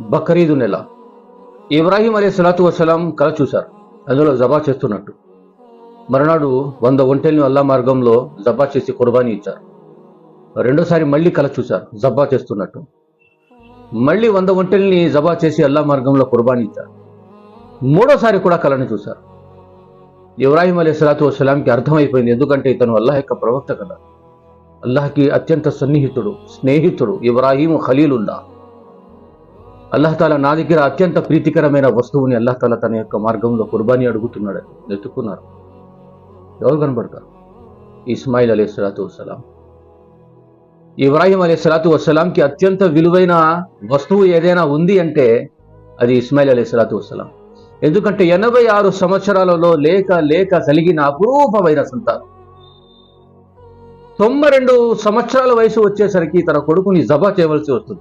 బక్రీదు నెల. ఇబ్రాహీం అలీ సలాతు వసలాం కల చూశారు. అందులో జబా చేస్తున్నట్టు. మరునాడు వంద ఒంటెల్ని అల్లా మార్గంలో జబా చేసి కుర్బానీ ఇచ్చారు. రెండోసారి మళ్ళీ కల చూశారు జబా చేస్తున్నట్టు. మళ్ళీ వంద ఒంటెల్ని జబా చేసి అల్లా మార్గంలో కుర్బానీ ఇచ్చారు. మూడోసారి కూడా కళను చూశారు. ఇబ్రాహీం అలీ సలాతు వసలాంకి అర్థమైపోయింది ఎందుకంటే ఇతను అల్లాహ్ యొక్క ప్రవక్త కదా. అల్లాహ్కి అత్యంత సన్నిహితుడు స్నేహితుడు ఇబ్రాహీం ఖలీలుల్లా అల్లహతాల నా దగ్గర అత్యంత ప్రీతికరమైన వస్తువుని అల్లాహతాల తన యొక్క మార్గంలో కుర్బానీ అడుగుతున్నాడు. ఎత్తుకున్నారు ఎవరు కనబడతారు? ఇస్మాయిల్ అలీ సలాతు వసలాం ఇబ్రాహిం అలీ సలాతు వసలాంకి అత్యంత విలువైన వస్తువు ఏదైనా ఉంది అంటే అది ఇస్మాయిల్ అలీ సలాతు వసలాం ఎందుకంటే ఎనభై ఆరు సంవత్సరాలలో లేక లేక కలిగిన అపురూపమైన సంతానం. తొంభై రెండు సంవత్సరాల వయసు వచ్చేసరికి తన కొడుకుని జబా చేయవలసి వస్తుంది.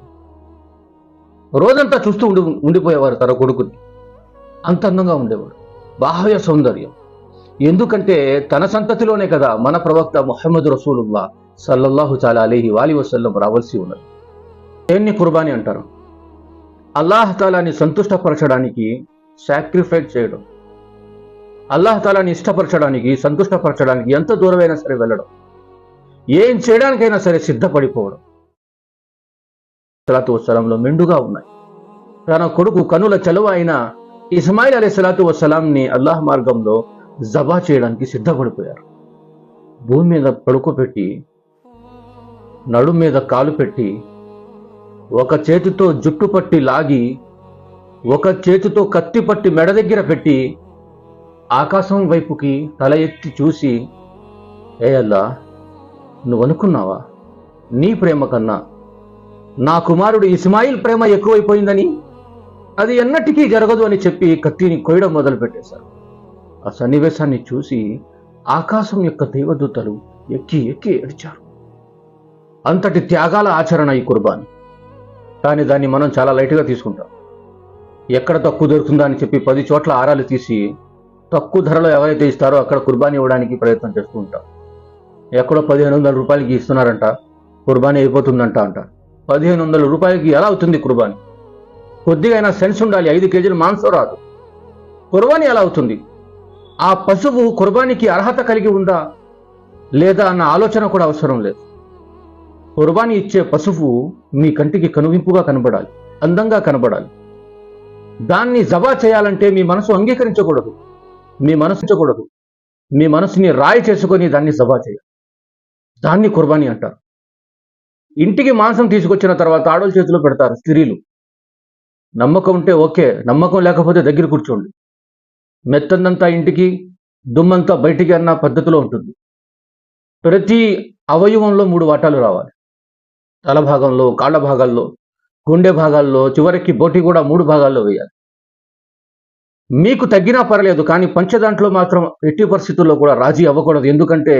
రోజంతా చూస్తూ ఉండి ఉండిపోయేవారు తన కొడుకుని. అంత అందంగా ఉండేవాడు. బాహ్య సౌందర్యం. ఎందుకంటే తన సంతతిలోనే కదా మన ప్రవక్త మొహమ్మద్ రసూలుల్లా సల్లల్లాహు చాలా అలీహి వాలి వసల్లం రావాల్సి ఉన్నది. దేన్ని కుర్బానీ అంటారు? అల్లాహ్ తాలాని సంతుష్టపరచడానికి సాక్రిఫైస్ చేయడం. అల్లాహ్ తాలాని ఇష్టపరచడానికి సంతుష్టపరచడానికి ఎంత దూరమైనా సరే వెళ్ళడం. ఏం చేయడానికైనా సరే సిద్ధపడిపోవడం. సలాతు వసలాంలో మెండుగా ఉన్నాయి. తన కొడుకు కనుల చలువ అయిన ఇస్మాయిల్ అలీ సలాతు వసలాంని అల్లాహ్ మార్గంలో జబా చేయడానికి సిద్ధపడిపోయారు. భూమి మీద పడుకోబెట్టి నడు మీద కాలు పెట్టి ఒక చేతితో జుట్టు పట్టి లాగి ఒక చేతితో కత్తి పట్టి మెడ దగ్గర పెట్టి ఆకాశం వైపుకి తల ఎత్తి చూసి ఏ అల్లా నువ్వు అనుకున్నావా? నీ ప్రేమ కన్నా నా కుమారుడు ఇస్మాయిల్ ప్రేమ ఎక్కువైపోయిందని? అది ఎన్నటికీ జరగదు అని చెప్పి కత్తిని కొయ్యడం మొదలుపెట్టేశారు. ఆ సన్నివేశాన్ని చూసి ఆకాశం యొక్క దేవదూతలు ఎక్కి ఎక్కి ఏడ్చారు. అంతటి త్యాగాల ఆచరణ ఈ కుర్బాని. కానీ దాన్ని మనం చాలా లైట్గా తీసుకుంటాం. ఎక్కడ తక్కువ దొరుకుతుందా అని చెప్పి పది చోట్ల ఆరాలు తీసి తక్కువ ధరలో ఎవరైతే ఇస్తారో అక్కడ కుర్బానీ ఇవ్వడానికి ప్రయత్నం చేస్తూ ఉంటాం. ఎక్కడో పదిహేను వందల రూపాయలకి ఇస్తున్నారంట కుర్బానీ అయిపోతుందంట అంట పదిహేను వందల రూపాయలకి ఎలా అవుతుంది కుర్బానీ? కొద్దిగా అయినా సెన్స్ ఉండాలి ఐదు కేజీలు మాంసం రాదు. కుర్బానీ ఎలా అవుతుంది? ఆ పశువు కుర్బానీకి అర్హత కలిగి ఉందా? లేదా అన్న ఆలోచన కూడా అవసరం లేదు. కుర్బానీ ఇచ్చే పశువు మీ కంటికి కనువింపుగా కనబడాలి అందంగా కనబడాలి. దాన్ని జబా చేయాలంటే మీ మనసు అంగీకరించకూడదు. మీ మనసు మీ మనసుని రాయి చేసుకొని దాన్ని జబా చేయాలి. దాన్ని కుర్బానీ అంటారు. ఇంటికి మాంసం తీసుకొచ్చిన తర్వాత ఆడోళ్ళ చేతిలో పెడతారు స్త్రీలు. నమ్మకం ఉంటే ఓకే నమ్మకం లేకపోతే దగ్గర కూర్చోండి. మెత్తందంతా ఇంటికి దుమ్మంతా బయటికి అన్న పద్ధతిలో ఉంటుంది. ప్రతి అవయవంలో మూడు వాటాలు రావాలి. తల భాగంలో కాళ్ళ భాగాల్లో గుండె భాగాల్లో చివరికి బోటి కూడా మూడు భాగాల్లో వేయాలి. మీకు తగ్గినా పర్లేదు కానీ పంచదాంట్లో మాత్రం ఎట్టి పరిస్థితుల్లో కూడా రాజీ అవ్వకూడదు. ఎందుకంటే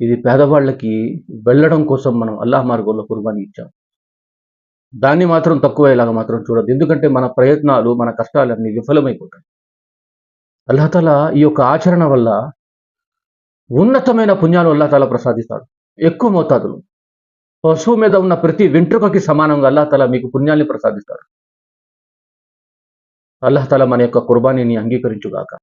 ఇది పేదవాళ్ళకి వెళ్ళడం కోసం మనం అల్లాహ్ మార్గంలో కుర్బానీ ఇచ్చాం. దాన్ని మాత్రం తక్కువయ్యేలాగా మాత్రం చూడదు ఎందుకంటే మన ప్రయత్నాలు మన కష్టాలన్నీ విఫలమైపోతాయి. అల్లాహతాల ఈ యొక్క ఆచరణ వల్ల ఉన్నతమైన పుణ్యాలు అల్లాహతాల ప్రసాదిస్తాడు. ఎక్కువ మోతాదులు. పశువు మీద ఉన్న ప్రతి వెంట్రుకకి సమానంగా అల్లాహతాల మీకు పుణ్యాన్ని ప్రసాదిస్తాడు. అల్లాహతాల మన యొక్క కుర్బానీని అంగీకరించుగాక.